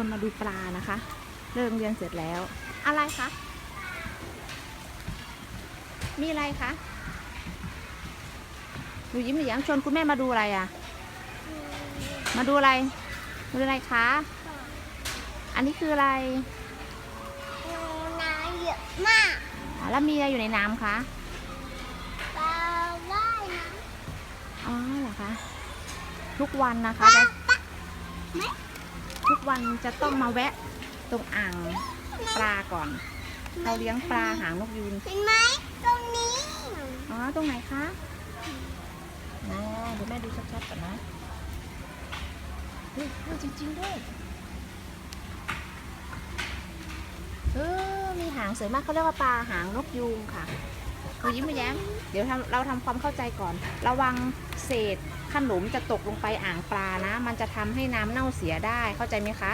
วนมาดูปลานะคะ เลิกเรียนเสร็จแล้ว อะไรคะ มีอะไรคะหนูยิ้มหนูแย้มชวนคุณแม่มาดูอะไรอะ มาดูอะไร มาดูอะไรคะ อันนี้คืออะไรน้ำเยอะมากอ๋อแล้วมีอะไรอยู่ในน้ำคะปลาว่ายน้อ๋อเหรอคะ ทุกวันนะำปคะลาจะปลาไหม ทุกวันจะต้องมาแวะตรงอ่างปลาก่อน เราเลี้ยงปลาหางนกยูงเห็นไหมตรงนี้ อ๋อ ตรงไหนคะนะเดี๋ยวแม่ดูชัดๆก่อนนะเฮ้ยเฮ้ยจริงๆด้วย เออ มีหางสวยมากเขาเรียกว่าปลาหางนกยูงค่ะหนูยิ้มหนูแย้ม เดี๋ยวทำเราทำความเข้าใจก่อน ระวังเศษ ขนมจะตกลงไปอ่างปลานะ มันจะทำให้น้ำเน่าเสียได้เข้าใจไหมคะ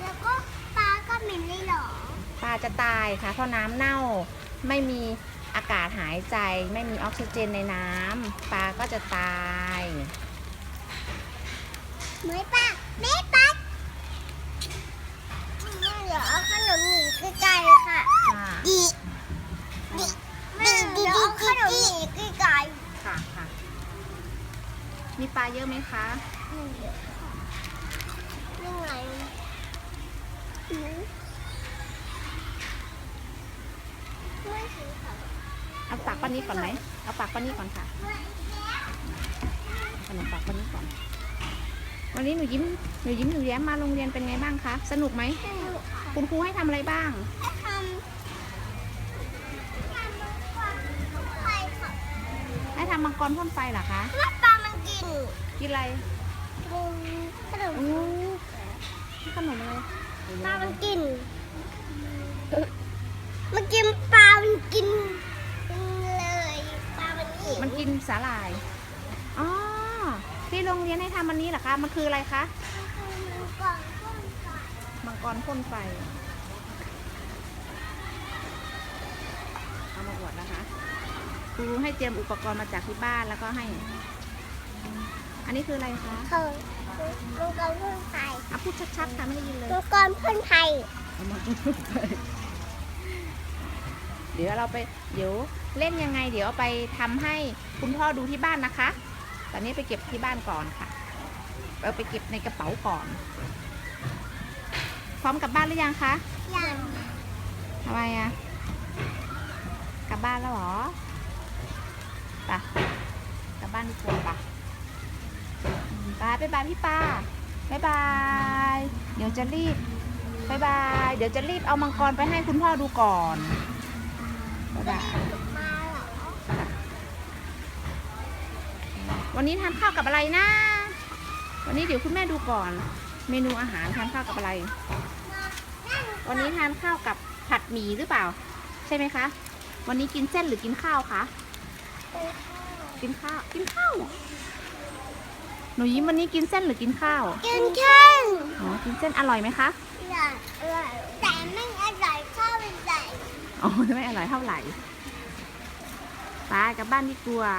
แล้วก็ปลาก็เหม็นเลยเหรอปลาจะตายค่ะ เพราะน้ำเน่าไม่มีอากาศหายใจไม่มีออกซิเจนในน้ำปลาก็จะตายไหมปลาแม่ปลาเดี๋ยวเอาขนมหนีไกลๆค่ะค่ะดีดีดีดีดี มีปลาเยอะไหมคะๆนี่เยอะค่ะนี่ไงหืมไม่ถึงค่ะเอาปากป้านี้ก่อนไหมเอาปากป้านี้ก่อนค่ะขนมปากป้านี้ก่อน วันนี้หนูยิ้มหนูยิ้มหนูแย้มมาโรงเรียนเป็นไงบ้างคะสนุกไหมสนุกค่ะคุณครูให้ทำอะไรบ้างให้ทำทำมันก่อนไปค่ะให้ทำมังกรพ่นไฟเหรอคะ กินอะไรกินขนมอู้ขนมอะไรปลามันกินมันกินปลามันกินเลยปลามันกินมันกินสาหร่ายอ๋อที่โรงเรียนให้ทำอันนี้เหรอคะ มันคืออะไรคะมันก่อนต้นก่อนมังกรพ่นไฟเอามาอวดนะคะครูให้เตรียมอุปกรณ์มาจากที่บ้านแล้วก็ให้ อันนี้คืออะไรคะเธอมังกรพ่นไฟเอาพูดชัดๆค่ะไม่ได้ยินเลยมังกรพ่นไฟเอามาพ่นไฟเดี๋ยวเราไปเดี๋ยวเล่นยังไง เดี๋ยวเอาไปทำให้คุณพ่อดูที่บ้านนะคะ ตอนนี้ไปเก็บที่บ้านก่อนค่ะเอาไปเก็บในกระเป๋าก่อน พร้อมกลับบ้านหรือยังคะอย่างทำไมอะกลับบ้านแล้วเหรอไปะกลับบ้านดีกว่าปะอืม ไปไปบายพี่ป้าบายบาย เดี๋ยวจะรีบบายบาย เดี๋ยวจะรีบเอามังกรไปให้คุณพ่อดูก่อนบายบายวันนี้ทานข้าวกับอะไรนะ วันนี้เดี๋ยวคุณแม่ดูก่อน เมนูอาหารทานข้าวกับอะไร วันนี้ทานข้าวกับผัดหมี่หรือเปล่า ใช่ไหมคะ วันนี้กินเส้นหรือกินข้าวคะ กินข้าว กินข้าว หรอหนูยิ้มวันนี้กินเส้นหรือกินข้าวกินแข้งอ๋อกินเส้นอร่อยไหมคะอร่อยอร่อยแต่ไม่อร่อยข้าวใหญ่อ๋อไม่อร่อยเท่าไหร่ไปกลับบ้านดีกว่า